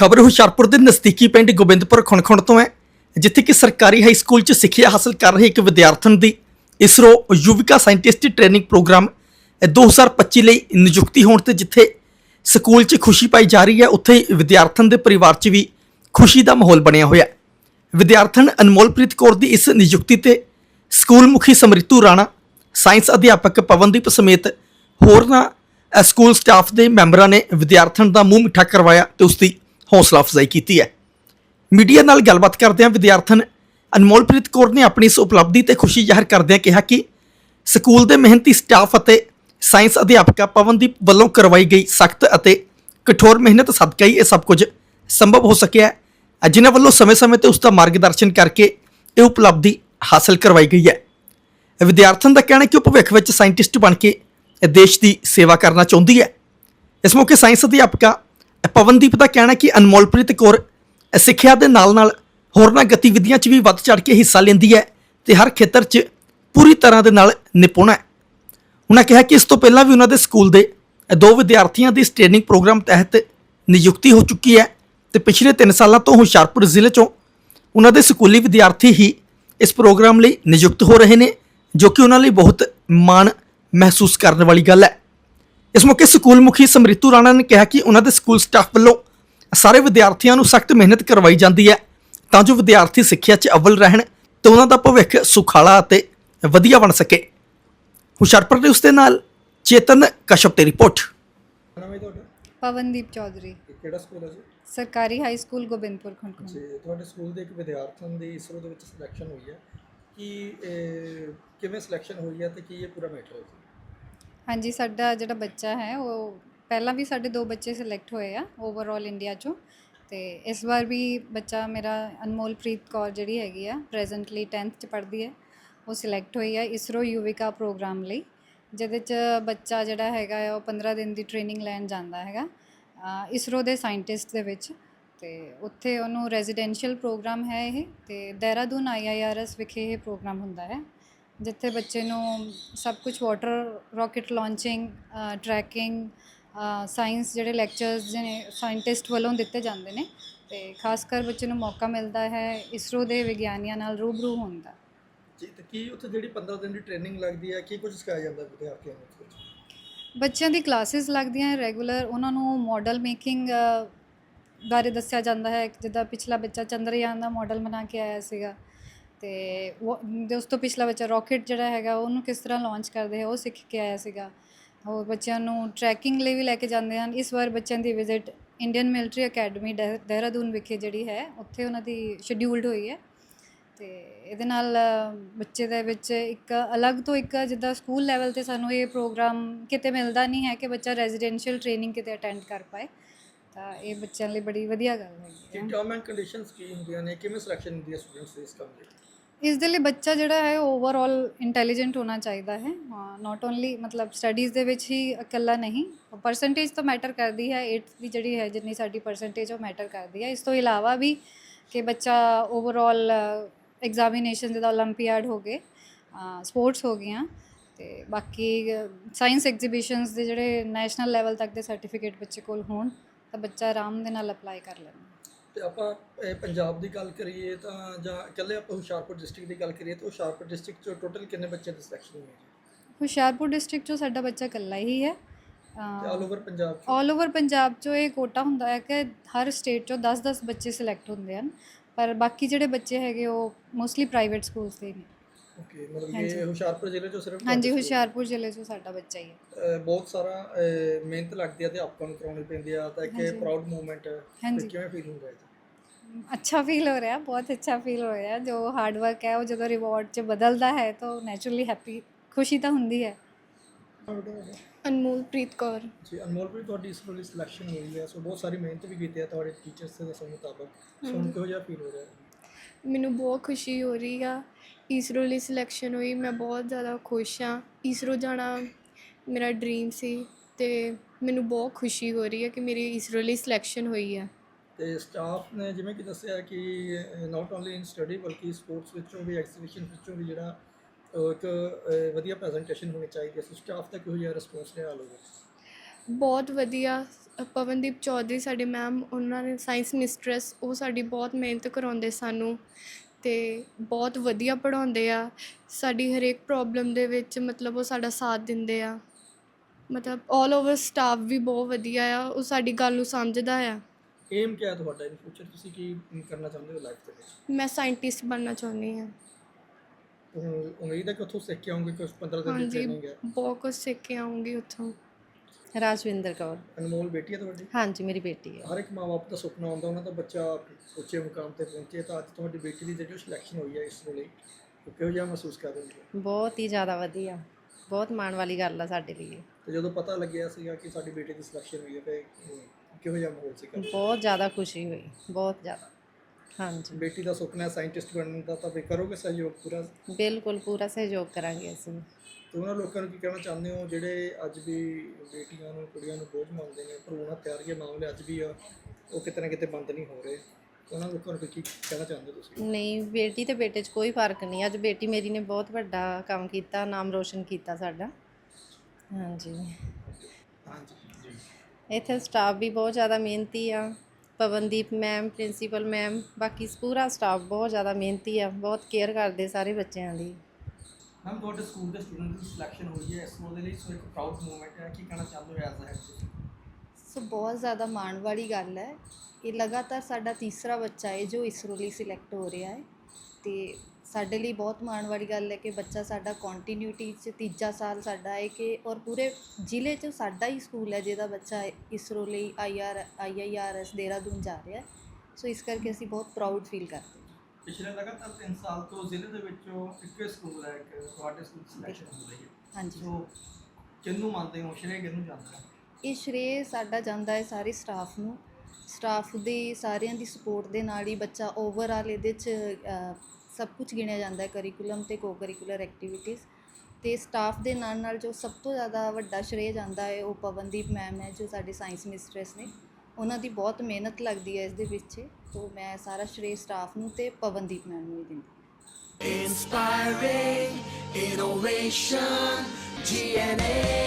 ਖਬਰ ਹੁਸ਼ਿਆਰਪੁਰ ਦੇ ਨਜ਼ਦੀਕੀ ਪਿੰਡ ਗੋਬਿੰਦਪੁਰ ਖੁਣਖੁਣ ਤੋਂ ਹੈ, ਜਿੱਥੇ ਕਿ ਸਰਕਾਰੀ ਹਾਈ ਸਕੂਲ 'ਚ ਸਿੱਖਿਆ ਹਾਸਲ ਕਰ ਰਹੇ ਇੱਕ ਵਿਦਿਆਰਥਣ ਦੀ ISRO Yuvika scientist training programme 2025 ਲਈ ਨਿਯੁਕਤੀ ਹੋਣ ਤੇ ਜਿੱਥੇ ਸਕੂਲ 'ਚ ਖੁਸ਼ੀ ਪਾਈ ਜਾ ਰਹੀ ਹੈ, ਉੱਥੇ ਵਿਦਿਆਰਥਣ ਦੇ ਪਰਿਵਾਰ 'ਚ ਵੀ ਖੁਸ਼ੀ ਦਾ ਮਾਹੌਲ ਬਣਿਆ ਹੋਇਆ ਹੈ। ਵਿਦਿਆਰਥਣ ਅਨਮੋਲਪ੍ਰੀਤ ਕੌਰ ਦੀ ਇਸ ਨਿਯੁਕਤੀ ਤੇ ਸਕੂਲ ਮੁਖੀ ਸਮ੍ਰਿਤੂ ਰਾਣਾ, ਸਾਇੰਸ ਅਧਿਆਪਕ ਪਵਨਦੀਪ ਸਮੇਤ ਹੋਰਨਾਂ ਸਕੂਲ ਸਟਾਫ ਦੇ ਮੈਂਬਰਾਂ ਨੇ ਵਿਦਿਆਰਥਣ ਦਾ ਮੂੰਹ ਮਿੱਠਾ ਕਰਵਾਇਆ ਤੇ ਉਸ ਦੀ ਹੌਸਲਾ ਅਫਜ਼ਾਈ ਕੀਤੀ ਹੈ। ਮੀਡੀਆ ਨਾਲ ਗੱਲਬਾਤ ਕਰਦਿਆਂ ਵਿਦਿਆਰਥਣ ਅਨਮੋਲਪ੍ਰੀਤ ਕੌਰ ਨੇ ਆਪਣੀ ਇਸ ਉਪਲਬਧੀ ਤੇ ਖੁਸ਼ੀ ਜ਼ਾਹਰ ਕਰਦਿਆਂ ਕਿਹਾ ਕਿ ਸਕੂਲ ਦੇ ਮਿਹਨਤੀ ਸਟਾਫ ਅਤੇ ਸਾਇੰਸ ਅਧਿਆਪਕਾ ਪਵਨਦੀਪ ਵੱਲੋਂ ਕਰਵਾਈ ਗਈ ਸਖਤ ਅਤੇ ਕਠੋਰ ਮਿਹਨਤ ਸਦਕਾ ਹੀ ਇਹ ਸਭ ਕੁਝ ਸੰਭਵ ਹੋ ਸਕਿਆ ਹੈ। ਜਿਨ੍ਹਾਂ ਵੱਲੋਂ ਸਮੇਂ-ਸਮੇਂ ਤੇ ਉਸ ਦਾ ਮਾਰਗਦਰਸ਼ਨ ਕਰਕੇ ਇਹ ਉਪਲਬਧੀ ਹਾਸਲ ਕਰਵਾਈ ਗਈ ਹੈ। ਵਿਦਿਆਰਥਣ ਦਾ ਕਹਿਣਾ ਹੈ ਕਿ ਉਹ ਭਵਿੱਖ ਵਿੱਚ ਸਾਇੰਟਿਸਟ ਬਣ ਕੇ ਦੇਸ਼ ਦੀ ਸੇਵਾ ਕਰਨਾ ਚਾਹੁੰਦੀ ਹੈ। ਇਸ ਮੌਕੇ ਸਾਇੰਸ ਅਧਿਆਪਕਾ ਪਵਨਦੀਪ ਦਾ ਕਹਿਣਾ ਕਿ ਅਨਮੋਲਪ੍ਰੀਤ ਕੌਰ ਸਿੱਖਿਆ ਦੇ ਨਾਲ-ਨਾਲ ਹੋਰਨਾਂ ਗਤੀਵਿਧੀਆਂ 'ਚ ਵੀ ਵੱਧ ਚੜ੍ਹ ਕੇ ਹਿੱਸਾ ਲੈਂਦੀ ਹੈ ਤੇ ਹਰ ਖੇਤਰ 'ਚ ਪੂਰੀ ਤਰ੍ਹਾਂ ਦੇ ਨਾਲ ਨਿਪੁੰਨ ਹੈ। ਉਹਨਾਂ ਕਿਹਾ ਕਿ ਇਸ ਤੋਂ ਪਹਿਲਾਂ ਵੀ ਉਹਨਾਂ ਦੇ ਸਕੂਲ ਦੇ ਦੋ ਵਿਦਿਆਰਥੀਆਂ ਦੀ ਟ੍ਰੇਨਿੰਗ ਪ੍ਰੋਗਰਾਮ ਤਹਿਤ ਨਿਯੁਕਤੀ ਹੋ ਚੁੱਕੀ ਹੈ ਤੇ ਪਿਛਲੇ 3 ਸਾਲਾਂ ਤੋਂ ਹੁਸ਼ਿਆਰਪੁਰ ਜ਼ਿਲ੍ਹੇ 'ਚੋਂ ਉਹਨਾਂ ਦੇ ਸਕੂਲੀ ਵਿਦਿਆਰਥੀ ਹੀ ਇਸ ਪ੍ਰੋਗਰਾਮ ਲਈ ਨਿਯੁਕਤ ਹੋ ਰਹੇ ਨੇ, ਜੋ ਕਿ ਉਹਨਾਂ ਲਈ ਬਹੁਤ ਮਾਣ ਮਹਿਸੂਸ ਕਰਨ ਵਾਲੀ ਗੱਲ ਹੈ। ਇਸ ਮੌਕੇ ਸਕੂਲ ਮੁਖੀ ਸਮਰਿਤੂ ਰਾਣਾ ਨੇ ਕਿਹਾ ਕਿ ਉਹਨਾਂ ਦੇ ਸਕੂਲ ਸਟਾਫ ਵੱਲੋਂ ਸਾਰੇ ਵਿਦਿਆਰਥੀਆਂ ਨੂੰ ਸਖਤ ਮਿਹਨਤ ਕਰਵਾਈ ਜਾਂਦੀ ਹੈ। ਤਾਂ ਜੋ ਵਿਦਿਆਰਥੀ ਸਿੱਖਿਆ 'ਚ ਅਵਲ ਰਹਿਣ ਤੇ ਉਹਨਾਂ ਦਾ ਭਵਿੱਖ ਸੁਖਾਲਾ ਅਤੇ ਵਧੀਆ ਬਣ ਸਕੇ। ਹੁਸ਼ਿਆਰਪੁਰ ਦੇ ਉਸ ਦੇ ਨਾਲ ਚੇਤਨ ਕਸ਼ਪ ਦੀ ਰਿਪੋਰਟ। ਨਾਮ ਹੈ ਤੁਹਾਡਾ ਪਵਨਦੀਪ ਚੌਧਰੀ। ਇਹ ਕਿਹੜਾ ਸਕੂਲ ਹੈ ਜੀ? ਸਰਕਾਰੀ ਹਾਈ ਸਕੂਲ ਗੋਬਿੰਦਪੁਰ ਖੰਡਕੋਟ ਜੀ ਤੁਹਾਡੇ ਸਕੂਲ ਦੇ ਇੱਕ ਵਿਦਿਆਰਥਣ ਦੀ ਇਸਰੋ ਦੇ ਵਿੱਚ ਸਿਲੈਕਸ਼ਨ ਹੋਈ ਹੈ। ਕਿ ਇਹ ਕਿਵੇਂ ਸਿਲੈਕਸ਼ਨ ਹੋਈ ਹੈ ਤੇ ਕੀ ਇਹ ਪੂਰਾ ਮੈਟਰ ਹੈ ਜੀ? ਹਾਂਜੀ, ਸਾਡਾ ਜਿਹੜਾ ਬੱਚਾ ਹੈ, ਉਹ ਪਹਿਲਾਂ ਵੀ ਸਾਡੇ ਦੋ ਬੱਚੇ ਸਿਲੈਕਟ ਹੋਏ ਆ ਓਵਰਆਲ ਇੰਡੀਆ ਚੋਂ। ਤੇ ਇਸ ਵਾਰ ਵੀ ਬੱਚਾ ਮੇਰਾ ਅਨਮੋਲਪ੍ਰੀਤ ਕੌਰ ਜਿਹੜੀ ਹੈਗੀ ਆ ਪ੍ਰੈਜ਼ੈਂਟਲੀ 10th ਚ ਪੜ੍ਹਦੀ ਹੈ, ਉਹ ਸਿਲੈਕਟ ਹੋਈ ਹੈ ਇਸਰੋ ਯੂਵਿਕਾ ਪ੍ਰੋਗਰਾਮ ਲਈ, ਜਿਹਦੇ ਚ ਬੱਚਾ ਜਿਹੜਾ ਹੈਗਾ ਆ, ਉਹ 15 ਦਿਨ ਦੀ ਟ੍ਰੇਨਿੰਗ ਲੈਣ ਜਾਂਦਾ ਹੈਗਾ ਇਸਰੋ ਦੇ ਸਾਇੰਟਿਸਟ ਦੇ ਵਿੱਚ। ਤੇ ਉੱਥੇ ਉਹਨੂੰ ਰੈਜ਼ੀਡੈਂਸ਼ੀਅਲ ਪ੍ਰੋਗਰਾਮ ਹੈ ਇਹ, ਤੇ ਦੇਹਰਾਦੂਨ ਆਈਆਈਆਰਐਸ ਵਿਖੇ ਇਹ ਪ੍ਰੋਗਰਾਮ ਹੁੰਦਾ ਹੈ। ਜਿੱਥੇ ਬੱਚੇ ਨੂੰ ਸਭ ਕੁਝ water rocket launching tracking science ਜਿਹੜੇ ਲੈਕਚਰਸ ਨੇ ਸਾਇੰਟਿਸਟ ਵੱਲੋਂ ਦਿੱਤੇ ਜਾਂਦੇ ਨੇ ਤੇ ਖਾਸ ਕਰ ਬੱਚੇ ਨੂੰ ਮੌਕਾ ਮਿਲਦਾ ਹੈ ਇਸਰੋ ਦੇ ਵਿਗਿਆਨੀਆਂ ਨਾਲ ਰੂਬਰੂ ਹੋਣ ਦਾ। ਜੀ ਤੇ ਕੀ ਉੱਥੇ ਜਿਹੜੀ 15 ਦਿਨ ਦੀ ਟ੍ਰੇਨਿੰਗ ਲੱਗਦੀ ਹੈ ਕੀ ਕੁਝ ਸਿਖਾਇਆ ਜਾਂਦਾ ਵਿਦਿਆਰਥੀਆਂ ਨੂੰ ਉੱਥੇ? ਬੱਚਿਆਂ ਦੀ ਕਲਾਸਿਸ ਲੱਗਦੀਆਂ ਰੈਗੂਲਰ ਉਹਨਾਂ ਨੂੰ ਮਾਡਲ ਮੇਕਿੰਗ ਬਾਰੇ ਦੱਸਿਆ ਜਾਂਦਾ ਹੈ ਜਿੱਦਾਂ ਪਿਛਲਾ ਬੱਚਾ ਚੰਦਰਯਾਨ ਦਾ ਮਾਡਲ ਬਣਾ ਕੇ ਆਇਆ ਸੀਗਾ। ਤੇ ਉਹ ਉਸ ਤੋਂ ਪਿਛਲਾ ਬੱਚਾ ਰਾਕਟ ਜਿਹੜਾ ਹੈਗਾ, ਉਹਨੂੰ ਕਿਸ ਤਰ੍ਹਾਂ ਲਾਂਚ ਕਰਦੇ ਹੈ ਉਹ ਸਿੱਖ ਕੇ ਆਇਆ ਸੀਗਾ। ਹੋਰ ਬੱਚਿਆਂ ਨੂੰ ਟਰੈਕਿੰਗ ਲਈ ਵੀ ਲੈ ਕੇ ਜਾਂਦੇ ਹਨ। ਇਸ ਵਾਰ ਬੱਚਿਆਂ ਦੀ ਵਿਜ਼ਿਟ ਇੰਡੀਅਨ ਮਿਲਟਰੀ ਅਕੈਡਮੀ ਦੇਹ- ਦੇਹਰਾਦੂਨ ਵਿਖੇ ਜਿਹੜੀ ਹੈ, ਉੱਥੇ ਉਹਨਾਂ ਦੀ ਸ਼ਡਿਊਲਡ ਹੋਈ ਹੈ। ਤੇ ਇਹਦੇ ਨਾਲ ਬੱਚੇ ਦੇ ਵਿੱਚ ਇੱਕ ਅਲੱਗ ਤੋਂ ਇੱਕ ਜਿੱਦਾਂ ਸਕੂਲ ਲੈਵਲ ਤੇ ਸਾਨੂੰ ਇਹ ਪ੍ਰੋਗਰਾਮ ਕਿਤੇ ਮਿਲਦਾ ਨਹੀਂ ਹੈ ਕਿ ਬੱਚਾ ਰੈਜ਼ੀਡੈਂਸ਼ੀਅਲ ਟ੍ਰੇਨਿੰਗ ਕਿਤੇ ਅਟੈਂਡ ਕਰ ਪਾਏ। ਤਾਂ ਇਹ ਬੱਚਿਆਂ ਲਈ ਬੜੀ ਵਧੀਆ ਗੱਲ ਹੈਗੀ ਕੀ ਹੈ। ਟਰਮ ਐਂਡ ਕੰਡੀਸ਼ਨਸ ਕੀ ਹੁੰਦੀਆਂ ਨੇ? ਕਿਵੇਂ ਸਿਲੈਕਸ਼ਨ ਹੁੰਦੀ ਹੈ ਸਟੂਡੈਂਟਸ ਦੀ ਇਸ ਕੰਮ ਦੀ ਇਸ ਦੇ ਲਈ ਬੱਚਾ ਜਿਹੜਾ ਹੈ ਓਵਰਆਲ ਇੰਟੈਲੀਜੈਂਟ ਹੋਣਾ ਚਾਹੀਦਾ ਹੈ ਨਾਟ ਓਨਲੀ ਮਤਲਬ ਸਟੱਡੀਜ਼ ਦੇ ਵਿੱਚ ਹੀ ਇਕੱਲਾ ਨਹੀਂ ਪਰਸੈਂਟੇਜ ਤਾਂ ਮੈਟਰ ਕਰਦੀ ਹੈ 8th ਦੀ ਜਿਹੜੀ ਹੈ ਜਿੰਨੀ ਸਾਡੀ ਪਰਸੈਂਟੇਜ ਉਹ ਮੈਟਰ ਕਰਦੀ ਹੈ ਇਸ ਤੋਂ ਇਲਾਵਾ ਵੀ ਕਿ ਬੱਚਾ ਓਵਰਆਲ ਐਗਜ਼ਾਮੀਨੇਸ਼ਨ ਜਿਹਦਾ 올림픽 ਹੋ ਗਏ ਸਪੋਰਟਸ ਹੋ ਗਈਆਂ ਤੇ ਬਾਕੀ ਸਾਇੰਸ ਐਗਜ਼ੀਬਿਸ਼ਨਸ ਦੇ ਜਿਹੜੇ ਨੈਸ਼ਨਲ ਲੈਵਲ ਤੱਕ ਦੇ ਸਰਟੀਫਿਕੇਟ ਬੱਚੇ ਕੋਲ ਹੋਣ ਤਾਂ ਬੱਚਾ ਆਰਾਮ ਦੇ ਨਾਲ ਅਪਲਾਈ ਕਰ ਲੈਂਦਾ ਤੇ ਆਪਾਂ ਇਹ ਪੰਜਾਬ ਦੀ ਗੱਲ ਕਰੀਏ ਤਾਂ ਜਾਂ ਇਕੱਲੇ ਆਪਾਂ ਹੁਸ਼ਿਆਰਪੁਰ ਡਿਸਟ੍ਰਿਕਟ ਦੀ ਗੱਲ ਕਰੀਏ ਤਾਂ ਹੁਸ਼ਿਆਰਪੁਰ ਡਿਸਟ੍ਰਿਕਟ ਚੋਂ ਟੋਟਲ ਕਿੰਨੇ ਬੱਚੇ ਦੀ ਸਿਲੈਕਸ਼ਨ ਹੋਈ ਹੈ ਜੀ? ਹੁਸ਼ਿਆਰਪੁਰ ਡਿਸਟ੍ਰਿਕਟ ਚੋਂ ਸਾਡਾ ਬੱਚਾ ਇਕੱਲਾ ਹੀ ਹੈ। ਆਲ ਓਵਰ ਪੰਜਾਬ 'ਚ? ਆਲ ਓਵਰ ਪੰਜਾਬ ਚੋਂ ਇਹ ਕੋਟਾ ਹੁੰਦਾ ਹੈ ਕਿ ਹਰ ਸਟੇਟ ਚੋਂ 10-10 ਬੱਚੇ ਸਿਲੈਕਟ ਹੁੰਦੇ ਹਨ। ਪਰ ਬਾਕੀ ਜਿਹੜੇ ਬੱਚੇ ਹੈਗੇ ਉਹ ਮੋਸਟਲੀ ਪ੍ਰਾਈਵੇਟ ਸਕੂਲਸ ਦੇ ਨੇ। ਓਕੇ ਮਤਲਬ। ਕਿ ਹੁਸ਼ਿਆਰਪੁਰ ਜ਼ਿਲ੍ਹੇ ਚੋਂ ਸਿਰਫ ਹਾਂਜੀ ਹੁਸ਼ਿਆਰਪੁਰ ਜ਼ਿਲ੍ਹੇ ਚੋਂ ਸਾਡਾ ਬੱਚਾ ਹੀ ਹੈ। ਬਹੁਤ ਸਾਰਾ ਮਿਹਨਤ ਲੱਗਦੀ ਹੈ ਤੇ ਆਪਾਂ ਨੂੰ ਕਰਾਉਣੀ ਪੈਂਦੀ ਆ ਤਾਂ ਇੱਕ। ਪ੍ਰਾਊਡ ਮੂਵਮੈਂਟ ਹੈ। ਕਿਵੇਂ ਫੀਲ ਹੁੰਦਾ ਹੈ ਅੱਛਾ ਫੀਲ ਹੋ ਰਿਹਾ ਬਹੁਤ ਅੱਛਾ ਫੀਲ ਹੋ ਰਿਹਾ। ਜੋ ਹਾਰਡ ਵਰਕ ਹੈ ਉਹ ਜਦੋਂ ਰਿਵਾਰਡ 'ਚ ਬਦਲਦਾ ਹੈ ਤਾਂ ਨੈਚੁਰਲੀ ਹੈਪੀ ਖੁਸ਼ੀ ਤਾਂ ਹੁੰਦੀ ਹੈ। ਅਨਮੋਲਪ੍ਰੀਤ ਕੌਰ। ਜੀ ਅਨਮੋਲਪ੍ਰੀਤ ਤੁਹਾਡੀ ਇਸ ਲਈ ਸਿਲੈਕਸ਼ਨ ਹੋਈ ਹੈ ਸੋ ਬਹੁਤ ਸਾਰੀ ਮਿਹਨਤ ਵੀ ਕੀਤੀ ਹੈ ਤੁਹਾਡੇ ਟੀਚਰਸ ਦੇ ਦੱਸਣ ਮੁਤਾਬਕ। ਸੋ ਹੁਣ ਕਿਹੋ ਜਿਹਾ ਫੀਲ ਹੋ ਰਿਹਾ? ਹੈ ਮੈਨੂੰ ਬਹੁਤ ਖੁਸ਼ੀ ਹੋ ਰਹੀ ਆ ਈਸਰੋ ਲਈ ਸਿਲੈਕਸ਼ਨ ਹੋਈ ਮੈਂ ਬਹੁਤ ਜ਼ਿਆਦਾ ਖੁਸ਼ ਹਾਂ। ਈਸਰੋ ਜਾਣਾ ਮੇਰਾ ਡ੍ਰੀਮ ਸੀ ਤੇ ਮੈਨੂੰ ਬਹੁਤ ਖੁਸ਼ੀ ਹੋ ਰਹੀ ਹੈ ਕਿ ਮੇਰੀ ਈਸਰੋ ਲਈ ਸਿਲੈਕਸ਼ਨ ਹੋਈ ਹੈ। ਤੇ ਸਟਾਫ ਨੇ ਜਿਵੇਂ ਕਿ ਦੱਸਿਆ ਕਿ ਨਾਟ ਓਨਲੀ ਇਨ ਸਟੱਡੀ ਬਲਕਿ ਸਪੋਰਟਸ ਵਿੱਚੋਂ ਵੀ ਐਗਜ਼ੀਬਿਸ਼ਨ ਵਿੱਚੋਂ ਵੀ ਜਿਹੜਾ ਇੱਕ ਵਧੀਆ ਪ੍ਰੈਜੈਂਟੇਸ਼ਨ ਹੋਣੀ ਚਾਹੀਦੀ ਹੈ। ਸੋ ਸਟਾਫ ਦਾ ਕਿਹੋ ਜਿਹਾ ਰਿਸਪੌਂਸ ਰਿਹਾ ਲੋਕਾਂ ਬਹੁਤ ਵਧੀਆ। ਪਵਨਦੀਪ ਚੌਧਰੀ ਸਾਡੇ ਮੈਮ ਉਹਨਾਂ ਨੇ ਸਾਇੰਸ ਮਿਸਟਰਸ ਉਹ ਸਾਡੀ ਬਹੁਤ ਮਿਹਨਤ ਕਰਾਉਂਦੇ ਸਾਨੂੰ ਤੇ ਬਹੁਤ ਵਧੀਆ ਪੜਾਉਂਦੇ ਆ। ਸਾਡੀ ਹਰੇਕ ਪ੍ਰੋਬਲਮ ਦੇ ਵਿੱਚ ਮਤਲਬ ਉਹ ਸਾਡਾ ਸਾਥ ਦਿੰਦੇ ਆ। ਮਤਲਬ 올 ਓਵਰ ਸਟਾਫ ਵੀ ਬਹੁਤ ਵਧੀਆ ਆ। ਉਹ ਸਾਡੀ ਗੱਲ ਨੂੰ ਸਮਝਦਾ ਆ। ਏਮ ਕੀ ਹੈ ਤੁਹਾਡਾ ਇਨ ਫਿਊਚਰ ਤੁਸੀਂ ਕੀ ਕਰਨਾ ਚਾਹੁੰਦੇ ਹੋ ਲਾਈਫ ਦੇ ਵਿੱਚ? ਮੈਂ ਸਾਇੰਟਿਸਟ ਬਣਨਾ ਚਾਹੁੰਦੀ ਹਾਂ। ਤੁਹਾਨੂੰ ਉਮੀਦ ਹੈ ਕਿ ਉੱਥੋਂ ਸਿੱਖ ਕੇ ਆਉਂਗੇ ਕੁਝ 15 ਦਿਨ ਦੀ ਹਾਂਜੀ ਟ੍ਰੇਨਿੰਗ ਹੈ। ਬਹੁਤ ਕੁਝ ਸਿੱਖ ਕੇ ਆਉਂਗੀ ਉੱਥੋਂ। ਰਾਜਵਿੰਦਰ ਕੌਰ। ਅਨਮੋਲ ਬੇਟੀ ਹੈ ਤੁਹਾਡੀ? ਹਾਂਜੀ ਮੇਰੀ ਬੇਟੀ ਹੈ। ਹਰ ਇੱਕ ਮਾਂ-ਬਾਪ ਦਾ ਸੁਪਨਾ ਹੁੰਦਾ ਉਹਨਾਂ ਦਾ ਬੱਚਾ ਉੱਚੇ ਮੁਕਾਮ ਤੇ ਪਹੁੰਚੇ ਤਾਂ ਅੱਜ ਤੁਹਾਡੀ ਬੇਟੀ ਦੀ ਜਿਹੜੀ ਸਿਲੈਕਸ਼ਨ ਹੋਈ ਹੈ ਇਸ ਲਈ ਉਹ ਕਿਹੋ ਜਿਹਾ ਮਹਿਸੂਸ ਕਰ ਰਹੇ ਹੋ? ਬਹੁਤ ਹੀ ਜ਼ਿਆਦਾ ਵਧੀਆ। ਬਹੁਤ ਮਾਣ ਵਾਲੀ ਗੱਲ ਆ ਸਾਡੇ ਲਈ ਇਹ। ਤੇ ਜਦੋਂ ਪਤਾ ਲੱਗਿਆ ਸੀਗਾ ਕਿ ਸਾਡੀ ਬੇਟੀ ਦੀ ਸਿਲੈਕਸ਼ਨ ਹੋਈ ਹੈ ਤੇ ਕਿਹੋ ਜਿਹਾ ਮਾਹੌਲ ਸੀਗਾ ਬਹੁਤ ਜ਼ਿਆਦਾ ਖੁਸ਼ੀ ਹੋਈ ਬਹੁਤ ਜ਼ਿਆਦਾ। ਹਾਂਜੀ। ਬੇਟੀ ਦਾ ਸੁਪਨਾ ਹੈ ਸਾਇੰਟਿਸਟ ਬਣਨ ਦਾ ਤਾਂ ਵੀ ਕਰੋਗੇ ਸਹਿਯੋਗ ਪੂਰਾ? ਬਿਲਕੁਲ ਪੂਰਾ ਸਹਿਯੋਗ ਕਰਾਂਗੇ ਅਸੀਂ। ਤੇ ਉਹਨਾਂ ਲੋਕਾਂ ਨੂੰ ਕੀ ਕਹਿਣਾ ਚਾਹੁੰਦੇ ਹੋ? ਜਿਹੜੇ ਅੱਜ ਵੀ ਬੇਟੀਆਂ ਨੂੰ ਕੁੜੀਆਂ ਨੂੰ ਬੋਝ ਮੰਨਦੇ ਨੇ ਭਰੂਣ ਹੱਤਿਆ ਦੇ ਮਾਮਲੇ ਅੱਜ ਵੀ ਆ ਉਹ ਕਿਤੇ ਨਾ ਕਿਤੇ ਬੰਦ ਨਹੀਂ ਹੋ ਰਹੇ। ਉਹਨਾਂ ਲੋਕਾਂ ਨੂੰ ਕੀ ਕਹਿਣਾ ਚਾਹੁੰਦੇ ਹੋ ਤੁਸੀਂ? ਨਹੀਂ ਬੇਟੀ ਤੇ ਬੇਟੇ 'ਚ ਕੋਈ ਫ਼ਰਕ ਨਹੀਂ। ਅੱਜ ਬੇਟੀ ਮੇਰੀ ਨੇ ਬਹੁਤ ਵੱਡਾ ਕੰਮ ਕੀਤਾ ਨਾਮ ਰੋਸ਼ਨ ਕੀਤਾ ਸਾਡਾ। ਹਾਂਜੀ। ਹਾਂਜੀ। ਇੱਥੇ ਸਟਾਫ ਵੀ ਬਹੁਤ ਜ਼ਿਆਦਾ ਮਿਹਨਤੀ ਆ। ਪਵਨਦੀਪ ਮੈਮ ਪ੍ਰਿੰਸੀਪਲ ਮੈਮ ਬਾਕੀ ਪੂਰਾ ਸਟਾਫ ਬਹੁਤ ਜ਼ਿਆਦਾ ਮਿਹਨਤੀ ਆ। ਬਹੁਤ ਕੇਅਰ ਕਰਦੇ ਸਾਰੇ ਬੱਚਿਆਂ ਦੀ। ਮੈਮ ਤੁਹਾਡੇ ਸਕੂਲ ਦੇ ਸਟੂਡੈਂਟ ਦੀ ਸਿਲੈਕਸ਼ਨ ਹੋਈ ਹੈ। ਇਸ ਉਹਦੇ ਲਈ ਸੋ ਇੱਕ ਪ੍ਰਾਊਡ ਮੂਮੈਂਟ ਹੈ। ਕੀ ਕਹਿਣਾ ਚਾਹੁੰਦੇ ਹੋ ਐਜ਼ ਅ ਹੈਡ ਸੋ ਬਹੁਤ ਜ਼ਿਆਦਾ ਮਾਣ ਵਾਲੀ ਗੱਲ ਹੈ। ਇਹ ਲਗਾਤਾਰ ਸਾਡਾ ਤੀਸਰਾ ਬੱਚਾ ਹੈ ਜੋ ਇਸਰੋ ਲਈ ਸਿਲੈਕਟ ਹੋ ਰਿਹਾ ਹੈ। ਤੇ ਸਾਡੇ ਲਈ ਬਹੁਤ ਮਾਣ ਵਾਲੀ ਗੱਲ ਹੈ ਕਿ ਬੱਚਾ ਸਾਡਾ ਕੰਟੀਨਿਊਟੀ 'ਚ ਤੀਜਾ ਸਾਲ ਸਾਡਾ ਹੈ ਕਿ ਔਰ ਪੂਰੇ ਜ਼ਿਲ੍ਹੇ 'ਚ ਸਾਡਾ ਹੀ ਸਕੂਲ ਹੈ ਜਿਹਦਾ ਬੱਚਾ ਇਸਰੋ ਲਈ ਆਈਆਰ ਆਈਆਈਆਰਐਸ ਦੇਹਰਾਦੂਨ ਜਾ ਰਿਹਾ ਸੋ ਇਸ ਕਰਕੇ ਅਸੀਂ ਬਹੁਤ ਪ੍ਰਾਊਡ ਫੀਲ ਕਰਦੇ ਹਾਂ। ਪਿਛਲੇ ਲਗਾਤਾਰ 3 ਸਾਲ ਤੋਂ ਜ਼ਿਲ੍ਹੇ ਦੇ ਵਿੱਚੋਂ ਇੱਕੋ ਹੀ ਸਕੂਲ ਹੈ ਕਿ ਤੁਹਾਡੇ ਸਕੂਲ ਸਿਲੈਕਸ਼ਨ ਹੋ ਰਹੀ ਹੈ ਹਾਂਜੀ। ਸੋ ਕਿਹਨੂੰ ਮੰਨਦੇ ਹੋ? ਸ਼੍ਰੇ ਕਿਹਨੂੰ ਜਾਂਦਾ ਹੈ? ਇਹ ਸ਼੍ਰੇ ਸਾਡਾ ਜਾਂਦਾ ਹੈ ਸਾਰੇ ਸਟਾਫ ਨੂੰ। ਸਟਾਫ ਦੀ ਸਾਰਿਆਂ ਦੀ ਸਪੋਰਟ ਦੇ ਨਾਲ ਹੀ ਬੱਚਾ ਓਵਰਆਲ ਇਹਦੇ 'ਚ ਸਭ ਕੁਝ ਗਿਣਿਆ ਜਾਂਦਾ ਹੈ ਕਰਿਕੂਲਮ ਤੇ ਕੋ-ਕਰਿਕੂਲਰ ਐਕਟੀਵਿਟੀਜ਼ ਤੇ ਸਟਾਫ ਦੇ ਨਾਲ ਨਾਲ ਜੋ ਸਭ ਤੋਂ ਜ਼ਿਆਦਾ ਵੱਡਾ ਸ਼੍ਰੇਅ ਜਾਂਦਾ ਹੈ ਉਹ ਪਵਨਦੀਪ ਮੈਮ ਹੈ ਜੋ ਸਾਡੇ ਸਾਇੰਸ ਮਿਸਟਰਸ ਨੇ ਉਹਨਾਂ ਦੀ ਬਹੁਤ ਮਿਹਨਤ ਲੱਗਦੀ ਹੈ ਇਸ ਦੇ ਪਿੱਛੇ ਤੋਂ ਮੈਂ ਸਾਰਾ ਸ਼੍ਰੇਅ ਸਟਾਫ ਨੂੰ ਤੇ ਪਵਨਦੀਪ ਮੈਮ ਨੂੰ ਹੀ ਦਿੰਦੀ ਹਾਂ। Inspiring innovation, GNA